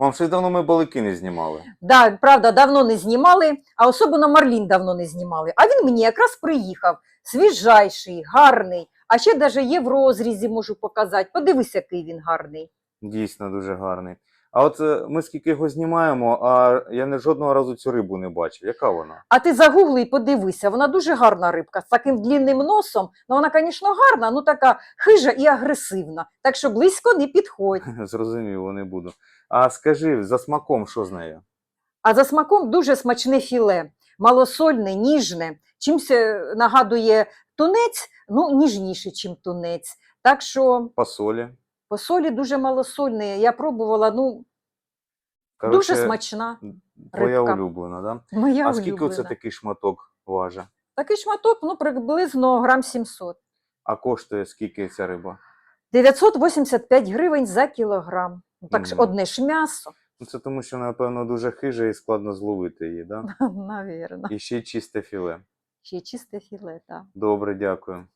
Вам ще давно ми балики не знімали. Да, правда, давно не знімали, а особливо Марлін давно не знімали. А він мені якраз приїхав. Свіжайший, гарний. А ще навіть є в розрізі, можу показати. Подивись, який він гарний. Дійсно дуже гарний. А от е, ми скільки його знімаємо, а я не жодного разу цю рибу не бачив. Яка вона? А ти загугли і подивися, вона дуже гарна рибка з таким длінним носом. Ну вона, звісно, гарна, ну така хижа і агресивна. Так що близько не підходь. Зрозуміло, не буду. А скажи, за смаком що з нею? А за смаком дуже смачне філе, малосольне, ніжне. Чимсь е, нагадує тунець, ну ніжніше, ніж тунець. Так що По солі? по солі дуже малосольне. Я пробувала, ну дуже смачна. Твоя рибка. улюблена, да? Моя а скільки улюблена. оце такий шматок важить? Такий шматок, ну приблизно грам 700. А коштує скільки ця риба? 985 гривень за кілограм. Ну, так ж Мгм. одне ж м'ясо, Ну, це тому, що, напевно, дуже хижа і складно зловити її, да? навірно. І ще й чисте філе. Ще чисте філе, так. Добре, дякую.